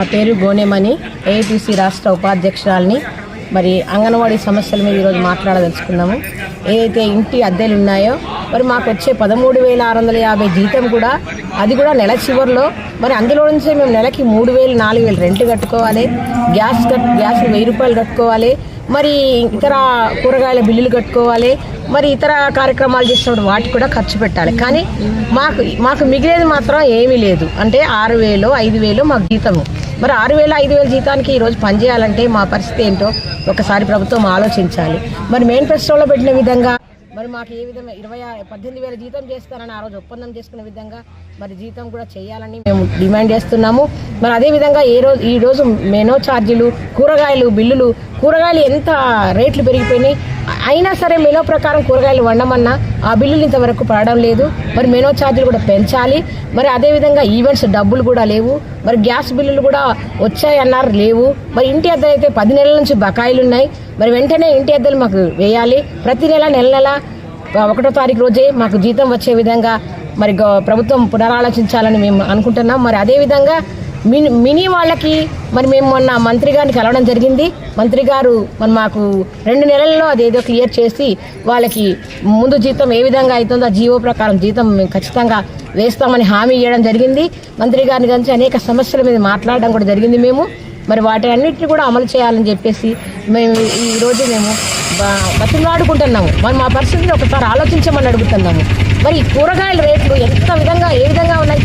నా పేరు గోనేమణి ఏఐటీసీ రాష్ట్ర ఉపాధ్యక్షురాలని. మరి అంగన్వాడీ సమస్యల మీద ఈరోజు మాట్లాడదలుచుకున్నాము. ఏదైతే ఇంటి అద్దెలు ఉన్నాయో మరి మాకు వచ్చే పదమూడు వేల ఆరు వందల యాభై జీతం కూడా అది కూడా నెల చివరిలో. మరి అందులో నుంచే మేము నెలకి మూడు వేలు నాలుగు వేలు రెంట్ కట్టుకోవాలి. గ్యాస్ కట్ గ్యాస్ వెయ్యి రూపాయలు కట్టుకోవాలి. మరి ఇతర కూరగాయల బిల్లులు కట్టుకోవాలి. మరి ఇతర కార్యక్రమాలు చేసినప్పుడు వాటికి కూడా ఖర్చు పెట్టాలి. కానీ మాకు మాకు మిగిలేది మాత్రం ఏమీ లేదు. అంటే ఆరు వేలు ఐదు వేలు మాకు జీతము. మరి ఆరు వేల ఐదు వేల జీతానికి ఈరోజు పనిచేయాలంటే మా పరిస్థితి ఏంటో ఒకసారి ప్రభుత్వం ఆలోచించాలి. మరి మేనిఫెస్టోలో పెట్టిన విధంగా మరి మాకు ఏ విధంగా ఇరవై పద్దెనిమిది వేల జీతం చేస్తారని ఆ రోజు ఒప్పందం చేసుకునే విధంగా మరి జీతం కూడా చేయాలని మేము డిమాండ్ చేస్తున్నాము. మరి అదే విధంగా ఏ రోజు ఈ రోజు మెనో ఛార్జీలు కూరగాయలు బిల్లులు కూరగాయలు ఎంత రేట్లు పెరిగిపోయినాయి? అయినా సరే మెనో ప్రకారం కూరగాయలు వండమన్నా ఆ బిల్లులు ఇంతవరకు పడడం లేదు. మరి మెనో ఛార్జీలు కూడా పెంచాలి. మరి అదేవిధంగా ఈవెంట్స్ డబ్బులు కూడా లేవు. మరి గ్యాస్ బిల్లులు కూడా వచ్చాయన్నారు లేవు. మరి ఇంటి అద్దెలు అయితే పది నెలల నుంచి బకాయిలు ఉన్నాయి. మరి వెంటనే ఇంటి అద్దెలు మాకు వేయాలి. ప్రతి నెల నెల నెల ఒకటో తారీఖు రోజే మాకు జీతం వచ్చే విధంగా మరి ప్రభుత్వం పునరాలోచించాలని మేము అనుకుంటున్నాం. మరి అదేవిధంగా మినీ మినీ వాళ్ళకి మరి మేము మొన్న మంత్రి గారిని కలవడం జరిగింది. మంత్రి గారు మరి మాకు రెండు నెలల్లో అదేదో క్లియర్ చేసి వాళ్ళకి ముందు జీతం ఏ విధంగా అవుతుందో ఆ జీవో ప్రకారం జీతం మేము ఖచ్చితంగా వేస్తామని హామీ ఇవ్వడం జరిగింది. మంత్రి గారిని గురించి అనేక సమస్యల మీద మాట్లాడడం కూడా జరిగింది మేము. మరి వాటి అన్నిటిని కూడా అమలు చేయాలని చెప్పేసి మేము ఈరోజు మేము బతిమలాడుకుంటున్నాము. మరి మా పరిస్థితిని ఒకసారి ఆలోచించమని అడుగుతున్నాము. మరి కూరగాయల రేట్లు ఎంత విధంగా ఏ విధంగా ఉన్నాయి?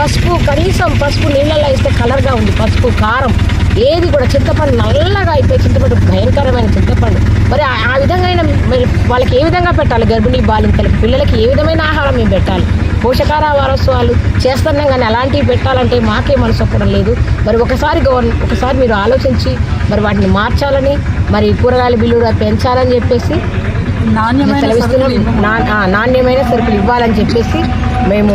పసుపు కనీసం పసుపు నీళ్ళల్లో వేస్తే కలర్గా ఉంది. పసుపు కారం ఏది కూడా చింతపండు నల్లగా అయిపోయి చింతపండు భయంకరమైన చింతపండు. మరి ఆ- విధంగా అయినా మరి వాళ్ళకి ఏ విధంగా పెట్టాలి? గర్భిణీ బాలింతలకు పిల్లలకి ఏ విధమైన ఆహారం మేము పెట్టాలి? పోషకార వారోత్సవాలు చేస్తున్నాం కానీ అలాంటివి పెట్టాలంటే మాకే మనసు ఒప్పడం లేదు. మరి ఒకసారి గవర్న ఒకసారి మీరు ఆలోచించి మరి వాటిని మార్చాలని మరి కూరగాయల బిల్లు పెంచాలని చెప్పేసి నాణ్యమైన నాణ్యమైన సరుకులు ఇవ్వాలని చెప్పేసి మేము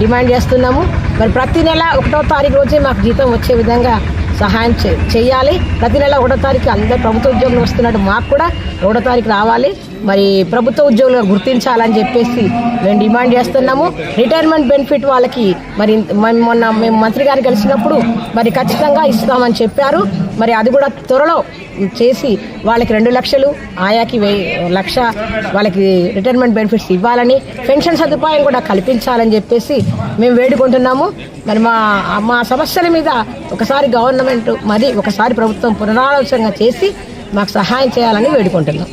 డిమాండ్ చేస్తున్నాము. మరి ప్రతి నెల ఒకటో తారీఖు రోజే మాకు జీతం వచ్చే విధంగా సహాయం చేయాలి. ప్రతి నెల ఒకటో తారీఖు అందరు ప్రభుత్వ ఉద్యోగులు వస్తున్నట్టు మాకు కూడా ఒకటో తారీఖు రావాలి. మరి ప్రభుత్వ ఉద్యోగులు గుర్తించాలని చెప్పేసి మేము డిమాండ్ చేస్తున్నాము. రిటైర్మెంట్ బెనిఫిట్ వాళ్ళకి మరి మొన్న మేము మంత్రి గారిని కలిసినప్పుడు మరి ఖచ్చితంగా ఇస్తామని చెప్పారు. మరి అది కూడా త్వరలో చేసి వాళ్ళకి రెండు లక్షలు ఆయాకి వెయ్యి లక్ష వాళ్ళకి రిటైర్మెంట్ బెనిఫిట్స్ ఇవ్వాలని పెన్షన్ సదుపాయం కూడా కల్పించాలని చెప్పేసి మేము వేడుకుంటున్నాము. మరి మా మా సమస్యల మీద ఒకసారి గవర్నమెంట్ మరి ఒకసారి ప్రభుత్వం పునరాలోచన చేసి మాకు సహాయం చేయాలని వేడుకుంటున్నాం.